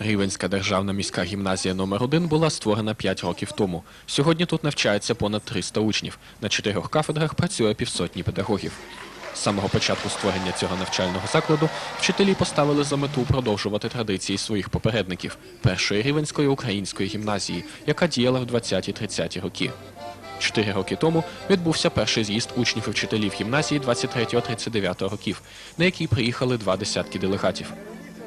Рівенська державна міська гімназія номер 1 була створена 5 років тому. Сьогодні тут навчається понад 300 учнів. На чотирьох кафедрах працює півсотні педагогів. З самого початку створення цього навчального закладу вчителі поставили за мету продовжувати традиції своїх попередників першої рівенської української гімназії, яка діяла в 20-30 роки. Чотири роки тому відбувся перший з'їзд учнів і вчителів гімназії 23-39 років, на який приїхали два десятки делегатів.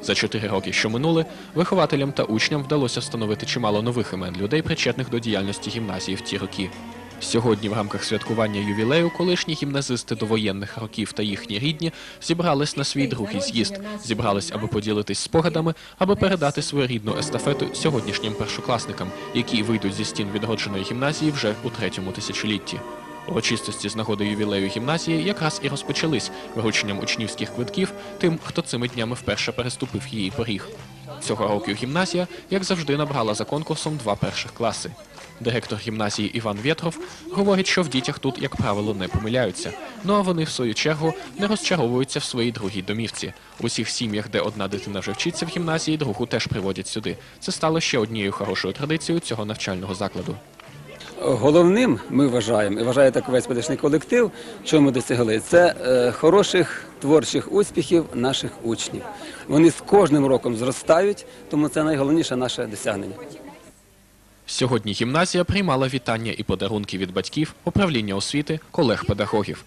За чотири роки, що минули, вихователям та учням вдалося встановити чимало нових імен людей, причетних до діяльності гімназії в ті роки. Сьогодні, в рамках святкування ювілею, колишні гімназисти довоєнних років та їхні рідні зібрались на свій другий з'їзд. Зібрались, аби поділитись спогадами, аби передати своєрідну естафету сьогоднішнім першокласникам, які вийдуть зі стін відродженої гімназії вже у третьому тисячолітті. Урочистості з нагоди ювілею гімназії якраз і розпочались врученням учнівських квитків тим, хто цими днями вперше переступив її поріг. Цього року гімназія, як завжди, набрала за конкурсом два перших класи. Директор гімназії Іван Вєтров говорить, що в дітях тут, як правило, не помиляються. Ну а вони, в свою чергу, не розчаровуються в своїй другій домівці. У всіх сім'ях, де одна дитина вже вчиться в гімназії, другу теж приводять сюди. Це стало ще однією хорошою традицією цього навчального закладу. Головним ми вважаємо, і вважає так весь педагогічний колектив, що ми досягли, це е, хороших творчих успіхів наших учнів. Вони з кожним роком зростають, тому це найголовніше наше досягнення. Сьогодні гімназія приймала вітання і подарунки від батьків, управління освіти, колег-педагогів.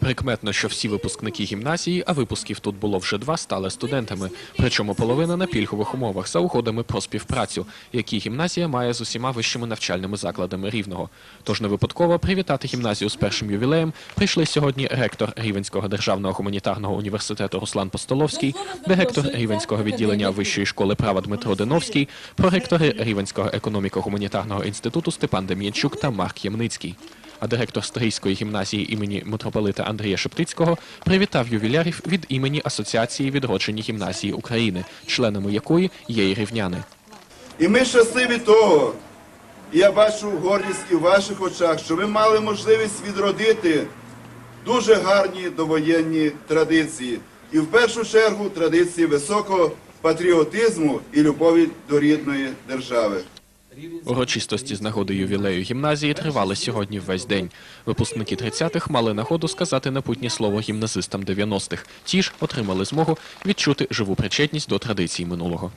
Прикметно, що всі випускники гімназії, а випусків тут було вже два, стали студентами, причому половина на пільгових умовах за угодами про співпрацю, які гімназія має з усіма вищими навчальними закладами Рівного. Тож не випадково привітати гімназію з першим ювілеєм прийшли сьогодні ректор Рівенського державного гуманітарного університету Руслан Постоловський, директор Рівенського відділення Вищої школи права Дмитро Диновський, проректори Рівенського економіко-гуманітарного інституту Степан Дем'янчук та Марк Ємницький. А директор Стрийської гімназії імені митрополита Андрія Шептицького привітав ювілярів від імені Асоціації відроджені гімназії України, членами якої є і рівняни. І ми щасливі того. І я бачу гордість і в ваших очах, що ви мали можливість відродити дуже гарні довоєнні традиції. І в першу чергу традиції високого патріотизму і любові до рідної держави. Урочистості з нагоди ювілею гімназії тривали сьогодні весь день. Випускники 30-х мали нагоду сказати напутнє слово гімназистам 90-х. Ті ж отримали змогу відчути живу причетність до традицій минулого.